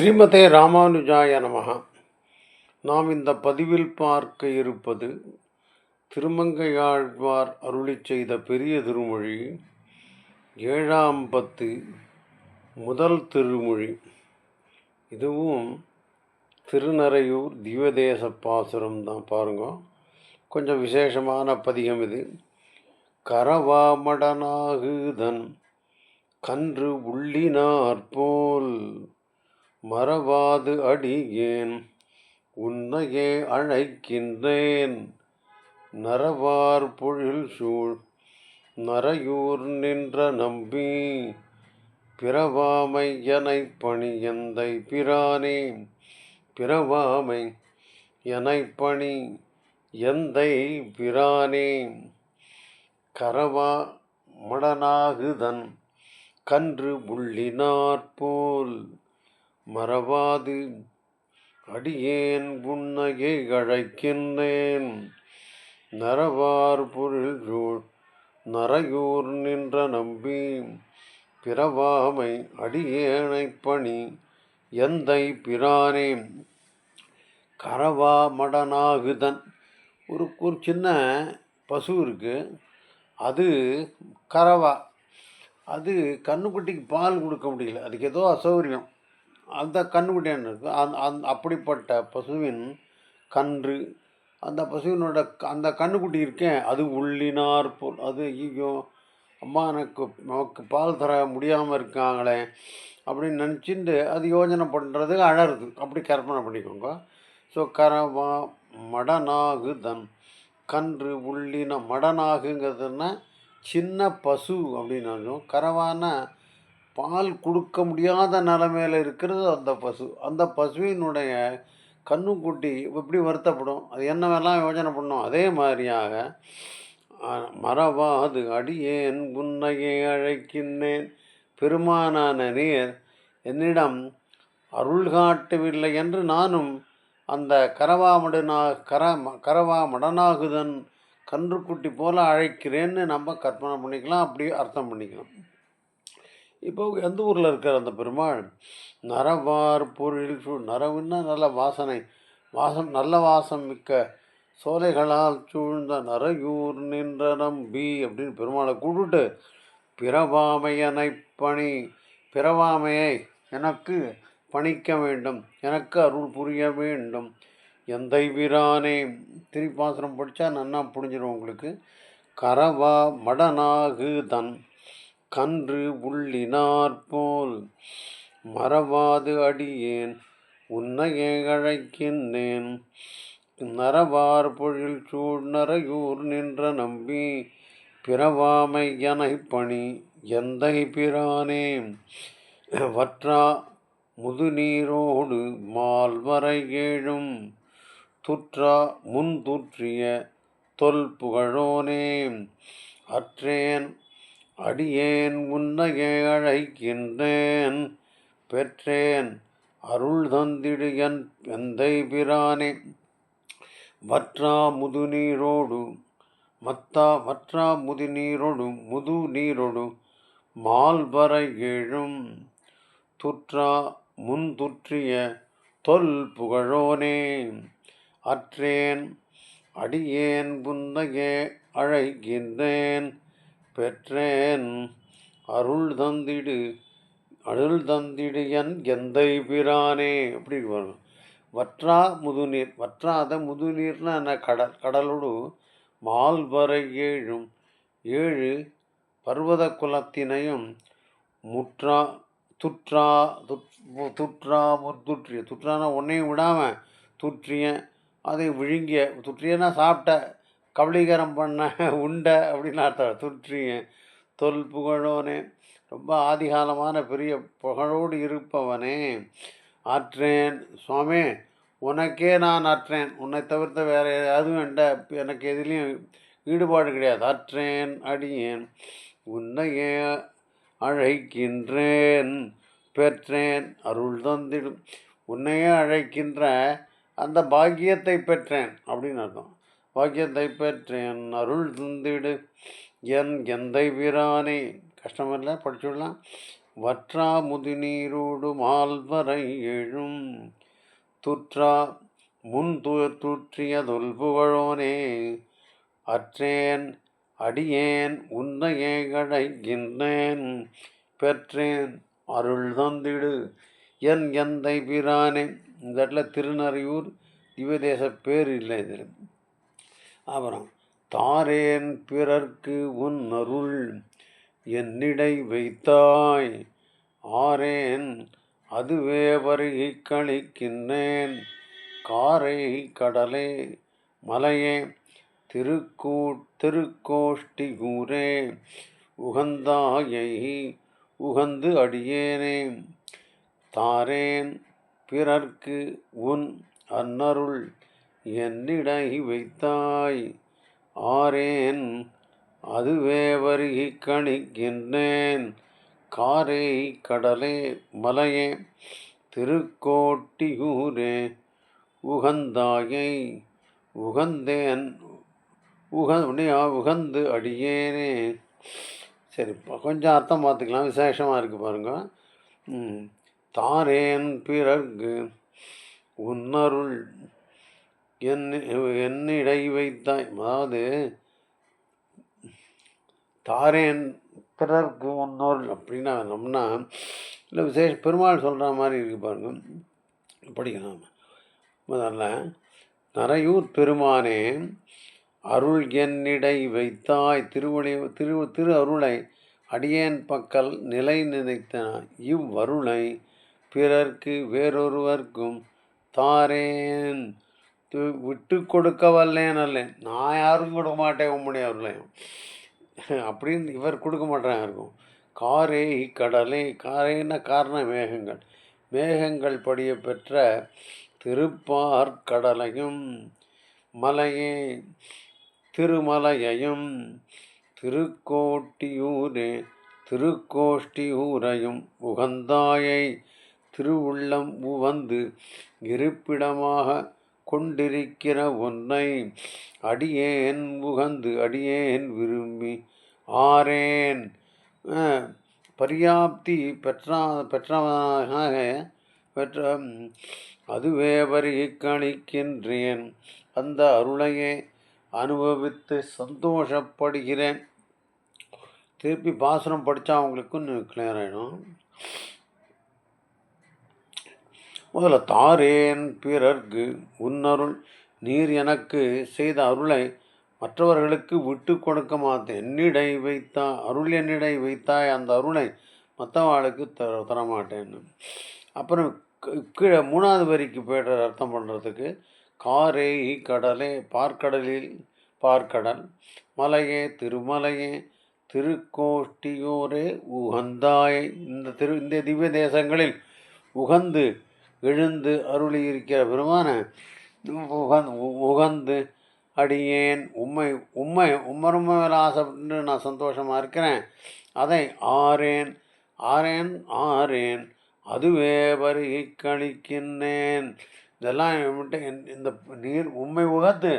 ஸ்ரீமதே ராமானுஜாய நமஹ. நாம் இந்த பதிவில் பார்க்க இருப்பது திருமங்கையாழ்வார் அருளிச் செய்த பெரிய திருமொழி ஏழாம் பத்து முதல் திருமொழி. இதுவும் திருநறையூர் திவதேச பாசுரம் தான் பாருங்க. கொஞ்சம் விசேஷமான பதிகம் இது. கரவாமடனாகுதன் கன்று உள்ளினாற்போல் மறவாது அடியேன். உன்னையே அழைக்கின்றேன். நரவார் பொழில் சூழ். நரையூர் நின்ற நம்பி. பிறவாமை எனைப் பணி எந்தை பிரானே. பிறவாமை எனைப் பணி எந்தை பிரானே. கரவா மடனாகுதன். கன்று புள்ளினாற்போல் மறவாது. அடியேன் புன்னகை அழைக்கின்றேன். நரவார் பொருள் நரையூர் நின்ற நம்பி பிறவாமை அடியேனை பணி எந்தை பிரானே? கரவா மடனாகுதன் ஒரு ஒரு சின்ன பசு இருக்குது அது கரவா அது கன்றுக்குட்டிக்கு பால் கொடுக்க முடியல. அதுக்கு ஏதோ அசௌகரியம். அந்த கன்றுக்குட்டி என்ன இருக்குது அந் அந் அப்படிப்பட்ட பசுவின் கன்று அந்த பசுவினோட க- அந்த கன்றுக்குட்டி இருக்கேன் அது உள்ளினார் போல். அது ஐயோ அம்மா எனக்கு நமக்கு பால் தர முடியாமல் இருக்காங்களே அப்படின்னு நினச்சிட்டு அது யோஜனை பண்ணுறது அழருது அப்படி கற்பனை பண்ணிக்கோங்க. ஸோ கரவா மடனாகுதன் கன்று உள்ளின மடனாகுங்கிறதுனா சின்ன பசு அப்படின்னு கரவான பால் கொடுக்க முடியாத நிலமையில இருக்கிறது அந்த பசு. அந்த பசுவினுடைய கண்ணுக்குட்டி எப்படி வருத்தப்படும்? அது என்னவெல்லாம் யோசனை பண்ணும்? அதே மாதிரியாக அஹ், மறவாது அடியேன் உன்னையே அழைக்கின்றேன். பெருமானான நீர் என்னிடம் அருள் காட்டவில்லை என்று நானும் அந்த கரவாமடனா கர கரவாமடனாகுதன் கன்றுக்குட்டி போல அழைக்கிறேன்னு நம்ம கற்பனை பண்ணிக்கலாம் அப்படி அர்த்தம் பண்ணிக்கலாம். இப்போ எந்த ஊரில் இருக்கிற அந்த பெருமாள்? நரவார் பொருள் நரவுன்னா நல்ல வாசனை. வாசம் நல்ல வாசம் மிக்க சோலைகளால் சூழ்ந்த நரையூர் நின்ற நம்பி அப்படின்னு பெருமாளை கூப்பிட்டு பிறவாமையனை பணி பிறவாமையை எனக்கு பணிக்க வேண்டும் எனக்கு அருள் புரிய வேண்டும். எந்தை வீரானே? திரிபாசனம் படித்தா நன்னா புரிஞ்சிடும் உங்களுக்கு. கரவா மடனாகு தன் கன்று உள்ளினார்போல் மறவாது அடியேன். உன்னையே அழைக்கின்றேன். நரவார் பொழில் சூழ் நரையூர் நின்ற நம்பி பிறவாமை எனை பணி எந்தை பிரானே? வற்றா முதுநீரோடு மால்வரை ஏழும். துற்றா முன் தொல் புகழோனே? அற்றேன் அடியேன் உன்னையே அழைக்கின்றேன் பெற்றேன். அருள் தந்திடு என் எந்தை பிரானே. வற்றா முதுநீரோடு மத்தா வற்றா முதுநீரோடு முது நீரோடு மால்வரை எழும் துற்றா முன் துற்றிய தொல் புகழோனே. அற்றேன் அடியேன் புந்தையே அழைக்கின்றேன். பெற்றேன். அருள் தந்திடு அருள் தந்திடு என் எந்தை பிரானே. அப்படி வரும் வற்றா முதுநீர் வற்றாத முதுநீர்னா என்ன? கடல் கடலோடு மால்வரை ஏழும். ஏழு பர்வத குலத்தினையும் முற்றா துற்றா துட்- துற்றா முத்துற்றிய துற்றானா உன்னையும் விடாமல் துற்றிய அதை விழுங்கிய துற்றியனா சாப்பிட்ட கபலீகரம் பண்ண உண்டை அப்படின்னு அர்த்தம். துற்றிங்க தொல் புகழோனே. ரொம்ப ஆதிகாலமான பெரிய புகழோடு இருப்பவனே. ஆற்றேன் சுவாமி உனக்கே நான் ஆற்றேன் உன்னை தவிர்த்த வேறு எதுவும் என்ற எனக்கு எதுலேயும் ஈடுபாடு கிடையாது. ஆற்றேன் அடியேன். உன்னையே அழைக்கின்றேன். பெற்றேன். அருள் தந்திடும். உன்னையே அழைக்கின்ற அந்த பாக்கியத்தை பெற்றேன் அப்படின்னு அர்த்தம். பாக்கியத்தை பெற்றேன் அருள் தந்திடு. என் எந்தை பிரானே கஷ்டமில்லை படிச்சுடலாம் வற்றா முதுநீரோடு மால்வரை எழும். துற்றா முன் துற்றியதொல் தொல்புகழோனே அற்றேன் அடியேன் உன்னையே கடைகின்றேன். பெற்றேன் அருள் தந்திடு. என் எந்தை பிரானே இந்த இடத்துல திருநறையூர் திவதேச பேர் இல்லை இதில். அப்புறம் தாரேன் பிறர்க்கு உன் அருள் என்னிடை வைத்தாய். ஆரேன் அதுவே வருகை கழிக்கின்றேன். காரை கடலே மலையே திருக்கூ திருக்கோஷ்டி கூரே உகந்தாயை உகந்து அடியேனே. தாரேன் பிறர்க்கு உன் அன்னருள் என்னிடை வைத்தாய். ஆரேன் அதுவே வருகி கணிக்கின்றேன். காரே கடலே மலையே திருக்கோட்டியூரே உகந்தாயை உகந்தேன் உக உகந்து அடியேனே. சரி கொஞ்சம் அர்த்தம் பார்த்துக்கலாம் விசேஷமாக இருக்குது பாருங்கள் தாரேன் பிறகு உன்னருள் என் என்னிடை வைத்தாய். அதாவது தாரேன் பிறர்க்கு முன்னோர் அப்படின்னா நம்மனா இல்லை விசேஷ பெருமாள் சொல்கிற மாதிரி இருக்கு பாருங்க. படிக்கலாம். முதல்ல நரையூர் பெருமானே அருள் என்னிடை வைத்தாய். திருவடி திரு திரு அருளை அடியேன் பக்கல் நிலை நினைத்தனாய் இவ்வருளை பிறர்க்கு வேறொருவர்க்கும் தாரேன். விட்டு கொடுக்க வரலேன்னு நான் யாரும் கொடுக்க மாட்டேன் உம்முடைய அருளையும் அப்படின்னு இவர் கொடுக்க மாட்டேன் யாருக்கும் காரே கடலை காரேன காரண மேகங்கள். மேகங்கள் படிய பெற்ற திருப்பார் கடலையும் மலையே திருமலையையும் திருக்கோட்டியூரே திருக்கோஷ்டியூரையும் உகந்தாயை திருவுள்ளம் உவந்து இருப்பிடமாக கொண்டிருக்கிற உன்னை அடியேன் உகந்து அடியேன் விரும்பி ஆரேன் பரியாப்தி பெற்றா பெற்றவனாக பெற்ற அதுவே வருகை கணிக்கின்றேன் அந்த அருளையே அனுபவித்து சந்தோஷப்படுகிறேன். திருப்பி பாசனம் படித்தா அவங்களுக்கும் கிளியர் ஆகிடும் முதல்ல தாரேன் பிறர்க்கு உன்னருள் நீர் எனக்கு செய்த அருளை மற்றவர்களுக்கு விட்டு கொடுக்க மாட்டேன். என்னிடை வைத்தா அருள் என்னிடை வைத்தாய் அந்த அருளை மற்றவாளுக்கு தர தரமாட்டேன்னு அப்புறம் கீழே மூணாவது வரிக்கு போய்ட்டு அர்த்தம் பண்ணுறதுக்கு காரே கடலே பார்க்கடலில் பார்க்கடல் மலையே திருமலையே திருக்கோஷ்டியோரே உகந்தாய். இந்த திரு இந்த திவ்ய தேசங்களில் உகந்து எழுந்து அருளி இருக்கிற பெருமான உகந்து அடியேன் உண்மை உண்மை உண்மை ரொம்ப ஆசைப்பட்டு நான் சந்தோஷமாக இருக்கிறேன். அதை ஆறேன் ஆறேன் ஆறேன் அதுவே பருகி கழிக்கின்றேன் இதெல்லாம் இந்த நீர் உண்மை உகத்து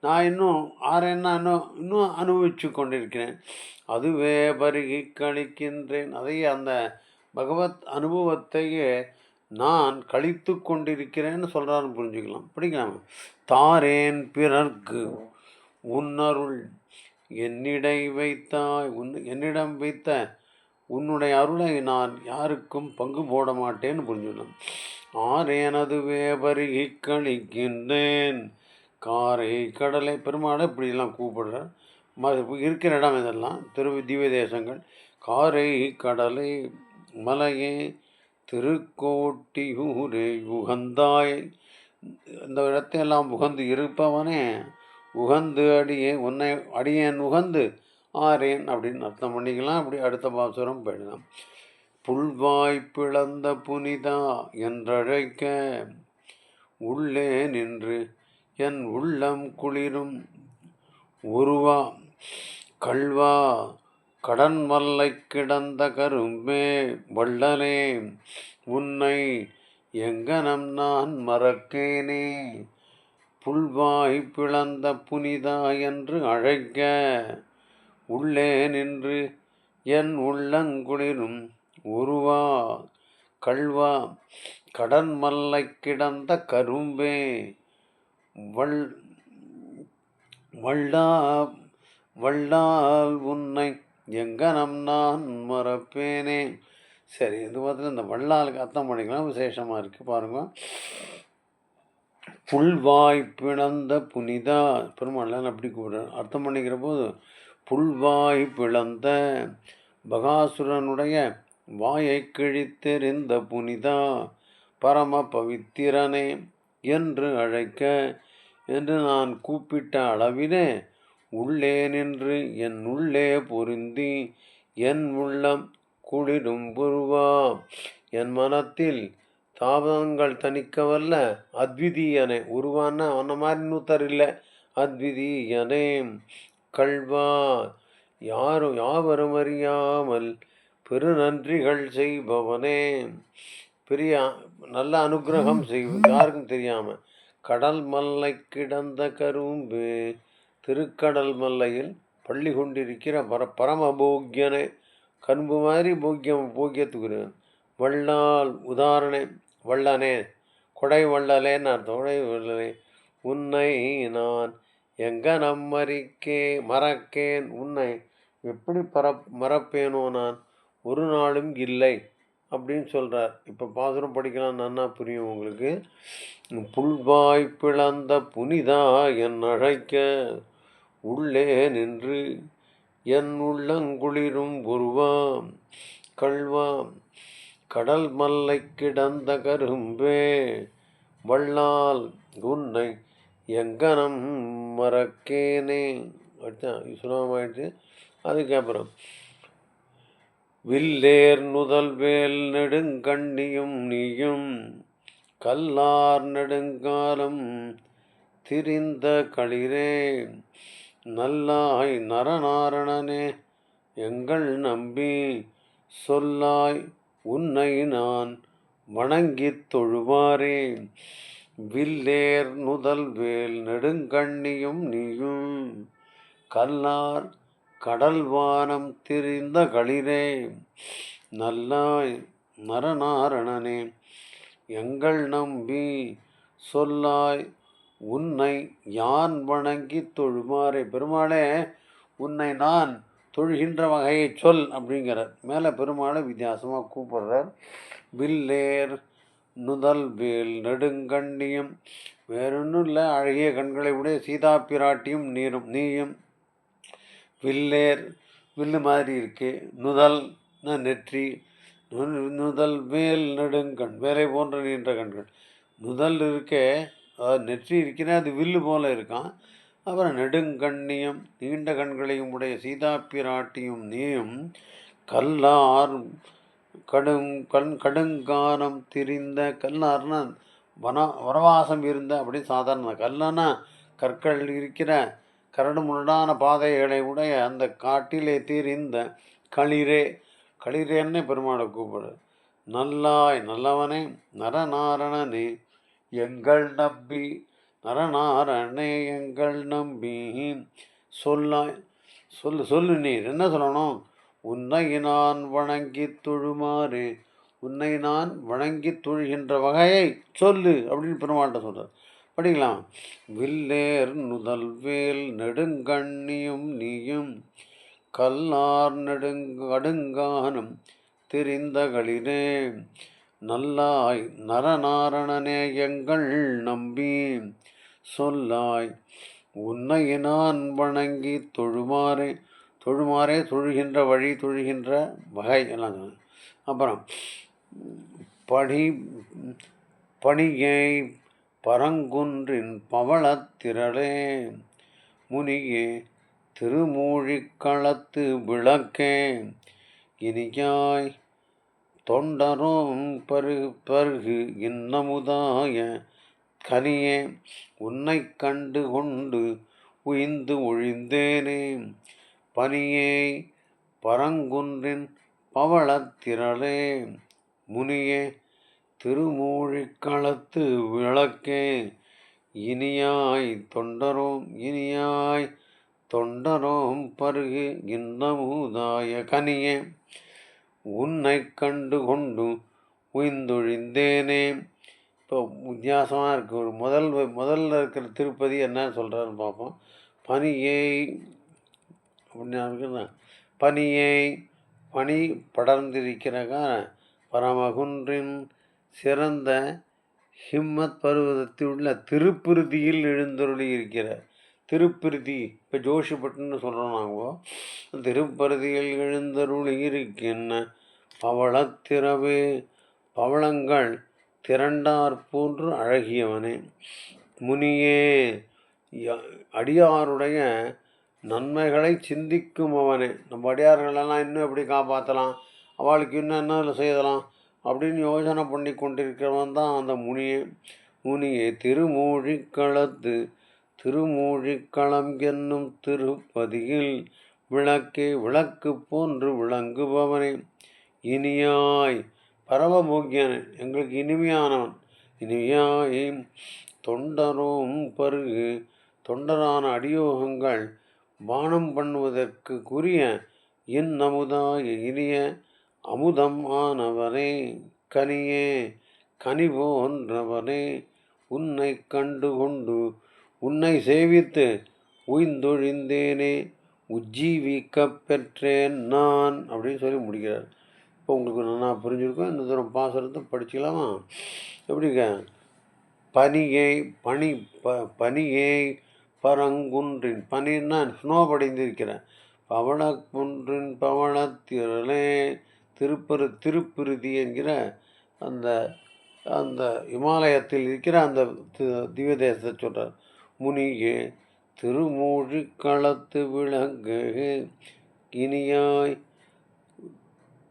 நான் இன்னும் ஆறேன்னா இன்னும் இன்னும் அனுபவிச்சு கொண்டிருக்கிறேன். அதுவே பருகி கழிக்கின்றேன் அதை அந்த பகவத் அனுபவத்தையே நான் கழித்து கொண்டிருக்கிறேன்னு சொல்கிறாருன்னு புரிஞ்சுக்கலாம். படிக்கலாம் தாரேன் பிறர்க்கு உன்னருள் என்னிடை வைத்தாய் உன் என்னிடம் வைத்த உன்னுடைய அருளை நான் யாருக்கும் பங்கு போட மாட்டேன்னு புரிஞ்சுக்கலாம். ஆரேனதுவே பருகி கழிக்கின்றேன் காரை கடலை பெருமாளை இப்படிலாம் கூப்பிடுறார். ம இருக்கிற இடம் இதெல்லாம் திரு திவ்ய தேசங்கள். காரை கடலை மலையே திருக்கோட்டியூரே உகந்தாய். இந்த இடத்தையெல்லாம் உகந்து இருப்பவனே உகந்து அடியே உன்னை அடியேன் உகந்து ஆரேன் அப்படின்னு அர்த்தம் பண்ணிக்கலாம். அப்படி அடுத்த பாசுரம் போயிடலாம். புல்வாய் பிளந்த புனிதா என்றழைக்க உள்ளே நின்று என் உள்ளம் குளிரும். உருவா கல்வா கடன் மல்லை கிடந்த கரும்பே வள்ளலே உன்னை எங்கனம் நான் மறக்கேனே. புல்வாய் பிளந்த புனிதா என்று அழைக்க உள்ளே நின்று என் உள்ளங்குளிரும் உருவா கள்வா கடன் மல்லை கிடந்த கரும்பே வள் வள்ளா வள்ளால் உன்னை எங்கனம் நான் மறப்பேனே. சரி இது பார்த்து இந்த வள்ளாலுக்கு அர்த்தம் பண்ணிக்கலாம். விசேஷமாக இருக்குது பாருங்க. புல்வாய் பிளந்த புனிதா. பெருமாள்லாம் அப்படி கூப்பிடுறேன் அர்த்தம் பண்ணிக்கிற போது புல்வாய் பிளந்த பகாசுரனுடைய வாயை கிழித்தெறிந்த புனிதா பரம பவித்திரனே என்று அழைக்க என்று நான் கூப்பிட்ட அளவிலே உள்ளே நின்று என் உள்ளே பொருந்தி என் உள்ளம் குளிரும் புருவா. என் மனத்தில் தாபங்கள் தணிக்கவல்ல அத்விதீயனே உருவான? அவன மாதிரி நூத்தர் இல்லை. அத்விதீயனே கல்வா யாரும் யாவரும் அறியாமல் பெரு நன்றிகள் செய்பவனே. பெரிய நல்ல அனுகிரகம் செய் யாருக்கும் தெரியாமல் கடல் மல்லை கிடந்த கரும்பு திருக்கடல் மல்லையில் பள்ளி கொண்டிருக்கிற பர பரமபோக்கியனே கண்பு மாதிரி போக்கியம் போக்கியத்துக்கு வள்ளால் உதாரணே வள்ளனே கொடை வள்ளலேன்னு அர்த்தம். கொடை வள்ளலே. உன்னை நான் எங்க நம்மறிக்கே மறக்கேன். உன்னை எப்படி பர மறப்பேனோ நான் ஒரு நாளும் இல்லை அப்படின்னு சொல்கிறார் இப்போ பாசுரம் படிக்கலாம் நன்னா புரியும் உங்களுக்கு. புல்வாய் பிளந்த புனிதா என் அழைக்க உள்ளே நின்று என் உள்ளங்குளிரும் உருவாம் கள்வாம் கடல் மல்லை கிடந்த கரும்பே வள்ளால் உன்னை எங்கனம் மறக்கேனே. அடுத்தான் சுலபமாயிடுச்சு அதுக்கப்புறம் வில்லேர் நுதல்வேல் நெடுங்கண்ணியும் நீயும் கல்லார் நெடுங்காலம் திரிந்த களிரே நல்லாய் நரநாரணனே எங்கள் நம்பி சொல்லாய் உன்னை நான் வணங்கித் தொழுவாரே. வில்லேர் நுதல்வேல் நெடுங்கண்ணியும் நீயும் கல்லார் கடல்வானம் திரிந்த களிரே. நல்லாய் நரநாரணனே எங்கள் நம்பி சொல்லாய் உன்னை யான் வணங்கி தொழுமாறே? பெருமாளே உன்னை நான் தொழுகின்ற வகையை சொல் அப்படிங்கிறார். மேலே பெருமாளை வித்தியாசமாக கூப்பிடுறார். வில்லேர் நுதல் வேல் நெடுங்கண்ணியும் வேறொன்றும் இல்லை அழகிய கண்களை உடைய சீதா பிராட்டியும் நீரும் நீயும். வில்லேர் வில்லு மாதிரி இருக்கு. நுதல் நெற்றி. நுதல் வேல் நெடுங்கண் வேலை போன்ற நீண்ட கண்கள். நுதல் இருக்கே அதாவது நெற்றி இருக்கிறேன் அது வில்லு போல இருக்கான். அப்புறம் நெடுங்கண்ணியும் நீண்ட கண்களையும் உடைய சீதா பிராட்டியும் நீயும் கல்லார் கடும் கண் கடுங்கானம் திரிந்த கல்லார்னா வன வனவாசம் இருந்த அப்படி சாதாரண கல்லனா கற்கள் இருக்கிற கரடு முரடான பாதைகளை உடைய அந்த காட்டிலே திரிந்த களிரே களிரேன்னு பெருமாளை கூப்பிடு நல்லாய் நல்லவனே நரநாரணனே எங்கள் நம்பி நரநாரணே எங்கள் நம்பி சொல்லாய் சொல்லு சொல்லு நீர். என்ன சொல்லணும்? உன்னை நான் வணங்கி தொழுமாறு உன்னை நான் வணங்கி தொழுகின்ற வகையை சொல்லு அப்படின்னு பெருமாள்கிட்ட சொல்கிறார் படிக்கலாம் வில்லேர் நுதல்வேல் நெடுங்கண்ணியும் நீயும் கல்லார் நெடுங்கடுங்கானம் தெரிந்தகளிரே நல்லாய் நரநாரணனே எங்கள் நம்பி சொல்லாய் உன்னை நான் வணங்கி தொழுமாறே தொழுமாறே தொழுகின்ற வழி தொழுகின்ற வகை எல்லாம் அப்புறம் படி பணியை பரங்குன்றின் பவளத்திரளே முனியே திருமூழிக்களத்து விளக்கே இனியாய் தொண்டரும் பருகு பருகு இன்னமுதாய கனியே உன்னை கண்டு கொண்டு உயிந்து ஒழிந்தேனே. பனியே பரங்குன்றின் பவளத்திரளே முனியே திருமூழிக்களத்து விளக்கே. இனியாய் தொண்டரோம் இனியாய் தொண்டரோம் பருகு இன்னமுதாய கனியே. உன்னை கண்டு கொண்டு உய்ந்தொழிந்தேனே. இப்போ வித்தியாசமாக இருக்குது ஒரு முதல் முதல்ல இருக்கிற திருப்பதி என்ன சொல்கிறாருன்னு பார்ப்போம் பனியை அப்படின்னு இருக்குன்னா பனியை பனி படர்ந்திருக்கிறக பரமகுன்றின் சிறந்த ஹிம்மத் பருவதத்தில் உள்ள திருப்பிருதியில் எழுந்தருளி இருக்கிற திருப்பிருதி இப்போ ஜோஷிப்பட்டுன்னு சொல்கிறோம் நாங்கள் திருப்பருதியில் எழுந்தருளி இருக்கின்ற பவளத்திரவே பவளங்கள் திரண்டார் போன்று அழகியவனே. முனியே அடியாருடைய நன்மைகளை சிந்திக்கும் அவனே. நம்ம அடியார்களெல்லாம் இன்னும் எப்படி காப்பாற்றலாம் அவளுக்கு இன்னும் என்ன செய்யலாம்? அப்படின்னு யோசனை பண்ணி கொண்டிருக்கிறவன் தான் அந்த முனியே. முனியே திருமூழிக்களத்து திருமூழிக்களம் என்னும் திருப்பதியில் விளக்கே விளக்கு போன்று விளங்குபவனே. இனியாய் பரமபோக்கியன் எங்களுக்கு இனிமையானவன். இனியாய் தொண்டரும் பருகு தொண்டரான அடியோகங்கள் பானம் பண்ணுவதற்குரிய என் அமுதாய இனிய அமுதம் ஆனவனே கனியே கனி போன்றவனே உன்னை கண்டு கொண்டு உன்னை சேவித்து உய்ந்தொழிந்தேனே உஜ்ஜீவிக்கப் பெற்றேன் நான் அப்படின்னு சொல்லி முடிக்கிறார். இப்போ உங்களுக்கு நல்லா புரிஞ்சிருக்கும். இந்த தூரம் பாசுரத்தை படிச்சுக்கலாமா? எப்படிங்க பனியை பனி ப பனியை பரங்குன்றின் பனின்னா ஸ்னோ படிந்திருக்கிறேன். பவளக்குன்றின் பவளத்திரளே திருப்பரு திருப்பிருதி என்கிற அந்த அந்த இமாலயத்தில் இருக்கிற அந்த தி- திவ்ய தேசத்தை சொல்கிறார் முனியே திருமூழிக்களத்து விளங்கு. இனியாய்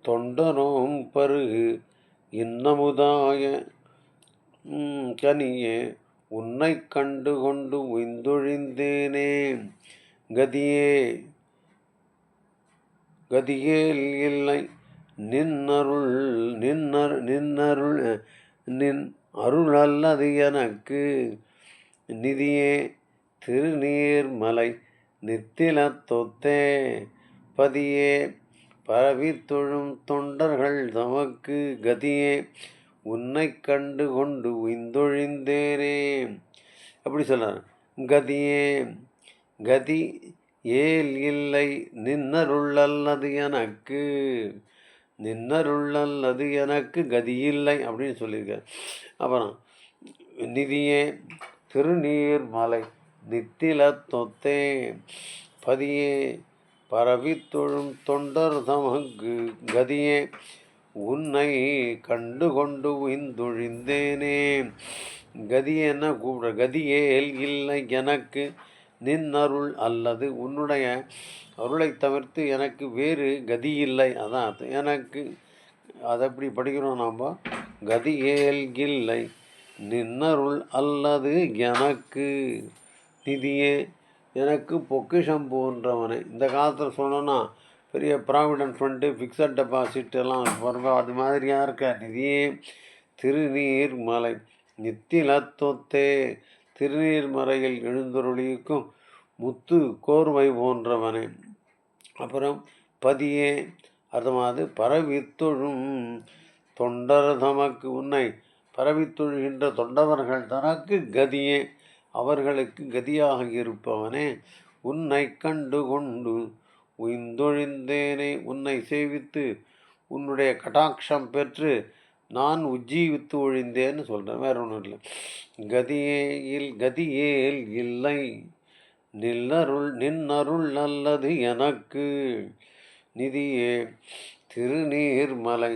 தொண்டரும் பருகு. இன்னமுதாய ம், கனியே உன்னை கண்டு கொண்டு உய்ந்தொழிந்தேனே. கதியே கதியேல் இல்லை நின்னருள் நின்னர் நின்னருள் நின் அருள் அல்லது எனக்கு. நிதியே திருநீர்மலை நித்தில தொத்தே பதியே பரவி தொழும் தொண்டர்கள் தமக்கு கதியே. உன்னை கண்டு கொண்டு உய்ந்தொழிந்தேரே. அப்படி சொல்றார். கதியே கதி ஏல் இல்லை நின்னருள்ளல்லது எனக்கு. நின்னருள்ளல்லது எனக்கு கதி இல்லை அப்படின்னு சொல்லியிருக்கார். அப்புறம் நிதியே திருநீர்மலை நித்தில தொத்தே பதியே. பரவி தொழும் தொண்டர் தமக்கு கதியே. உன்னை கண்டு கொண்டு உய்ந்தொழிந்தேனே கதியென கூப்பிட கதியேல் இல்லை எனக்கு நின் அருள் அல்லது உன்னுடைய அருளை தவிர்த்து எனக்கு வேறு கதி இல்லை. அதான் அது. எனக்கு அதை எப்படி படிக்கிறோம் நாம்? கதியேல் இல்லை. நின்னருள் அல்லது எனக்கு நிதியே எனக்கு பொக்கிஷம் போன்றவனே. இந்த காலத்தில் சொன்னோன்னா பெரிய ப்ராவிடன்ட் ஃபண்டு ஃபிக்ஸட் டெபாசிட் எல்லாம் பாருங்க அது மாதிரியாக இருக்க. நிதியே திருநீர்மலை நித்தில தொத்தே திருநீர்மலையில் எழுந்தருளிக்கும் முத்து கோர்வை போன்றவனே. அப்புறம் பதியே அதுமாது பரவித்தொழும் தொண்டர் தமக்கு உன்னை பரவித்தொழுகின்ற தொண்டவர்கள் தனக்கு கதியே அவர்களுக்கு கதியாக இருப்பவனே உன்னை கண்டு கொண்டு உய்ந்தொழிந்தேனே உன்னை சேவித்து உன்னுடைய கடாட்சம் பெற்று நான் உஜ்ஜீவித்து ஒழிந்தேன்னு சொல்கிறேன் வேற ஒன்றும் இல்லை. கதியேயில் கதியேல் இல்லை நில்லருள் நின்னருள் நல்லது எனக்கு. நிதியே திருநீர்மலை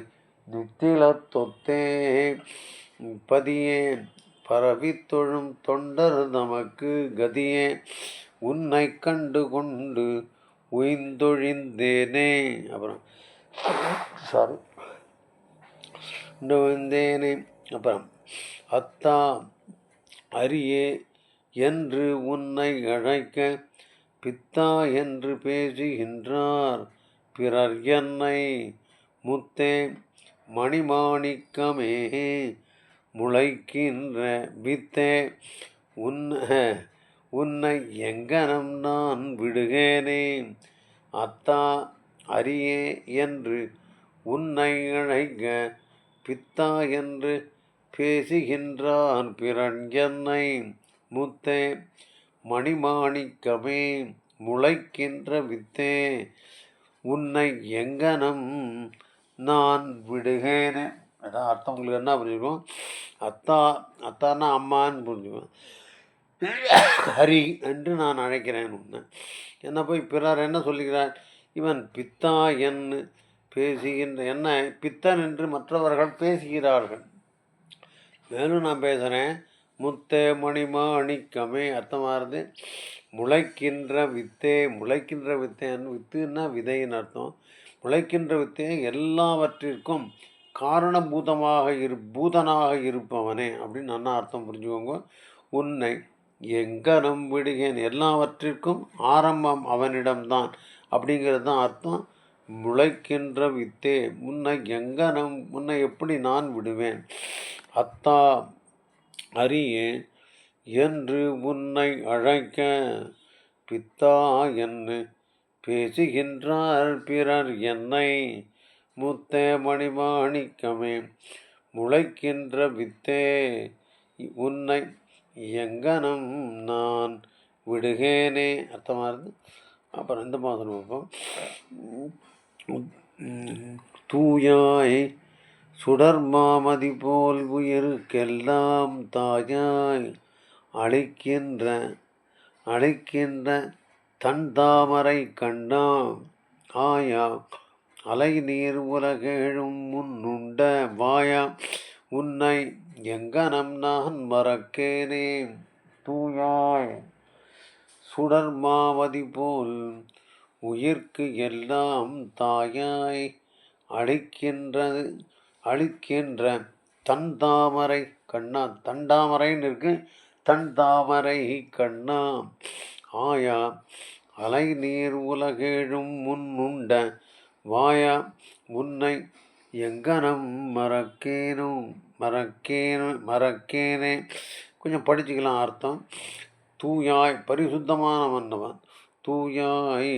நித்தில தொத்தே பதியே பரவித்தொழும் தொண்டர் நமக்கு கதியே. உன்னை கண்டு கொண்டு உயிந்தொழிந்தேனே. அப்புறம் சாரி வந்தேனே அப்புறம் அத்தா அரியே என்று உன்னை அழைக்க பித்தா என்று பேசுகின்றார். பிறர் என்னை முத்தே மணிமாணிக்கமே. முளைக்கின்ற வித்தே. உன்ன உன்னை எங்கனம் நான் விடுகேனே அத்தா அரியே என்று உன்னை அழைக்க பித்தா என்று பேசுகின்றான் பிறன் என்னை. முத்தே மணிமாணிக்கமே முளைக்கின்ற வித்தே. உன்னை எங்கனம் நான் விடுகேனே அதான் அர்த்தம் உங்களுக்கு என்ன புரிஞ்சுக்கும் அத்தா அத்தான்னா அம்மான்னு புரிஞ்சுக்கும் ஹரி என்று நான் அழைக்கிறேன் உன்னை. என்ன போய் பிறர் என்ன சொல்லுகிறார்? இவன் பித்தா என்று பேசுகின்ற என்ன பித்தன் என்று மற்றவர்கள் பேசுகிறார்கள். மேலும் நான் பேசுகிறேன் முத்தே மணிமாணிக்கமே அர்த்தமாகிறது முளைக்கின்ற வித்தே முளைக்கின்ற வித்தேன்னு வித்துன்னா விதைன்னு அர்த்தம். முளைக்கின்ற வித்தே எல்லாவற்றிற்கும் காரணபூதமாக இரு பூதனாக இருப்பவனே அப்படின்னு நல்லா அர்த்தம் புரிஞ்சுக்கோங்க. உன்னை எங்கனம் விடுகேன் எல்லாவற்றிற்கும் ஆரம்பம் அவனிடம்தான் அப்படிங்கிறது தான் அர்த்தம். முளைக்கின்ற வித்தே முன்னை எங்கனம் முன்னை எப்படி நான் விடுவேன்? அத்தா அறியே என்று உன்னை அழைக்க பித்தா என்று பேசுகின்றார் பிறர் என்னை முத்தே மணிமாணிக்கமே முளைக்கின்ற வித்தே உன்னை எங்கனம் நான் விடுகேனே. அர்த்தமாக இருந்து? அப்புறம் இந்த மாதிரி பார்ப்போம் தூயாய் சுடர் மாமதி போல் உயிருக்கெல்லாம் தாயாய் அழிக்கின்ற அழிக்கின்ற தன் தாமரை கண்ணாம் ஆயா அலை நீர் உலகேழும் முன்னுண்ட வாயா உன்னை எங்கனம் நான் மறக்கேனே. தூயாய் சுடர் மாவதி போல் உயிர்க்கு எல்லாம் தாயாய் அழிக்கின்றது அழிக்கின்ற தன் தாமரை கண்ணா தண்டாமரைன்னு இருக்கு தன் தாமரை கண்ணா. ஆயா அலை நீர் உலகேழும் முன்னுண்ட வாயா உன்னை எங்கனம் மறக்கேனோ மறக்கேனோ மறக்கேனே. கொஞ்சம் படிச்சுக்கலாம் அர்த்தம். தூயாய் பரிசுத்தமான மன்னவன் தூயாய்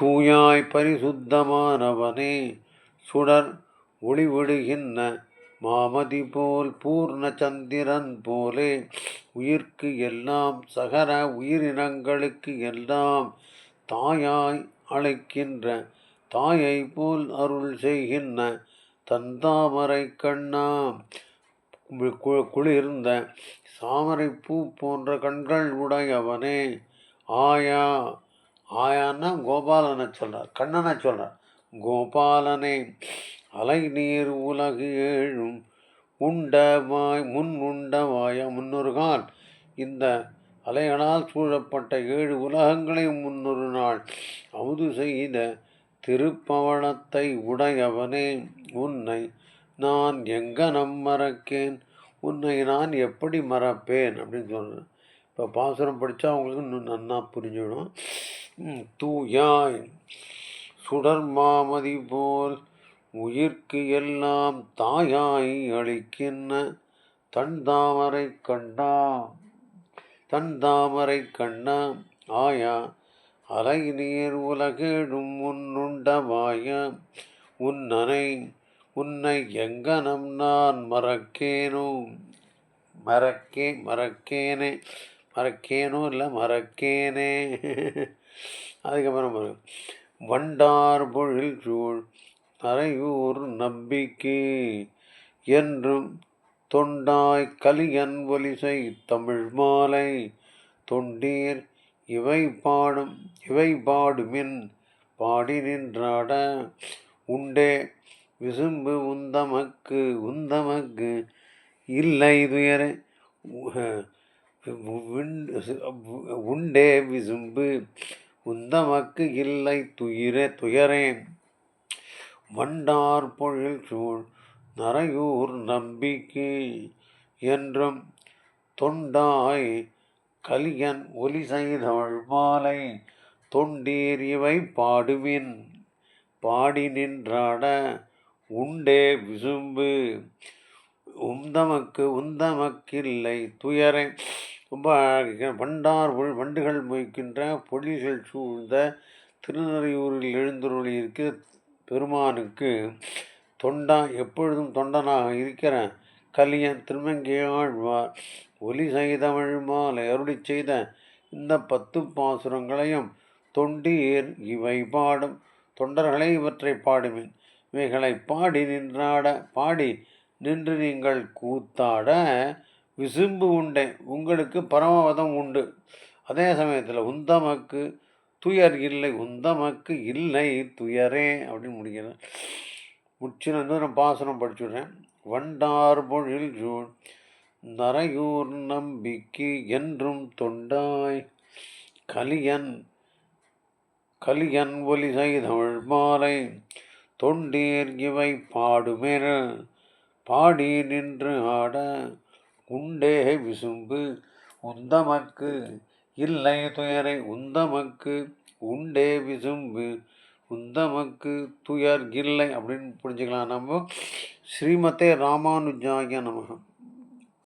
தூயாய் பரிசுத்தமானவனே. சுடர் ஒளிவிடுகின்ற மாமதி போல் பூர்ண சந்திரன் போலே. உயிர்க்கு எல்லாம் சகர உயிரினங்களுக்கு எல்லாம் தாயாய் அழைக்கின்ற தாயை போல் அருள் செய்கின்ற தந்தாமரை கண்ணா. குளிர்ந்த சாமரை பூ போன்ற கண்கள் உடையவனே. ஆயா ஆயான்னா கோபாலனை சொல்கிறார் கண்ணனை சொல்கிறார் கோபாலனே அலை நீர் உலகு ஏழும் உண்டவாய் முன் உண்டவாய முன்னொரு கால். இந்த அலைகளால் சூழப்பட்ட ஏழு உலகங்களையும் முன்னொரு நாள் அமுது செய்த திருப்பவனத்தை உடையவனே. உன்னை நான் எங்கனம் மறக்கேன்? உன்னை நான் எப்படி மறப்பேன்? அப்படின்னு சொல்கிறேன் இப்போ பாசுரம் படித்தா அவங்களுக்கு இன்னும் நன்னா புரிஞ்சிடும். தூயாய் சுடர் மாமதி போல் உயிர்க்கு எல்லாம் தாயாய் அளிக்கின்ற தன் தாமரை கண்டா. தன் தாமரை கண்ணா ஆயா அலை நீர் உலகேடும் உன்னுண்டவாய உன்னனை உன்னை எங்கனம் நான் மறக்கேனோ? மறக்கே மறக்கேனே மறக்கேனோ இல்லை மறக்கேனே. அதுக்கப்புறம் வண்டார் பொழில் சூழ் அரையூர் நம்பிக்கை என்றும் தொண்டாய் கலியன் ஒலிசை தமிழ் மாலை. தொண்டீர் இவை பாடும் இவை பாடுமின் பாடி நின்றாட. உண்டே விசும்பு உந்தமக்கு உந்தமக்கு இல்லை துயர. உண்டே விசும்பு உந்தமக்கு இல்லை துயிர துயரேன் வண்டார் பொழில் சூழ் நரையூர் நம்பிக்கை என்றும் தொண்டாய் கலியன் ஒலி செய்தவள் மாலை தொண்டீர் இவை பாடுவின். பாடி நின்றாட உண்டே விசும்பு. உந்தமக்கு உந்தமக்கில்லை துயரை. ரொம்ப பண்டார் வண்டுகள் மொய்க்கின்ற பொழில்கள் சூழ்ந்த திருநறையூரில் எழுந்தருளி இருக்கிற பெருமானுக்கு. தொண்டா எப்பொழுதும் தொண்டனாக இருக்கிற கலியன் திருமங்கையாழ்வார் ஒலி செய்தமிழ் மாலை அருளி செய்த இந்த பத்து பாசுரங்களையும் தொண்டீர் இவை பாடும். தொண்டர்களை இவற்றை பாடுமின் இவைகளை பாடி நின்றாட பாடி நின்று நீங்கள் கூத்தாட விசும்பு உண்டே. உங்களுக்கு பரமவதம் உண்டு. அதே சமயத்தில் உந்தமக்கு துயர் இல்லை உந்தமக்கு இல்லை துயரே அப்படின்னு முடிக்கிறேன் முச்சின நான் பாசனம் படிச்சுடுறேன். வண்டார் பொழில் ஜூழ் நரையூர் நம்பிக்கை என்றும் தொண்டாய். கலியன் கலியன் ஒலி செய்தமிழ் மாலை தொண்டீர் இவை பாடுமேல் பாடி நின்று ஆட. உண்டே விசும்பு உந்தமக்கு இல்லை துயரை உந்தமக்கு உண்டே விசும்பு உந்தமக்கு துயர் இல்லை அப்படின்னு புரிஞ்சுக்கலாம் நம்ம. ஸ்ரீமதே ராமானுஜாய நமகம்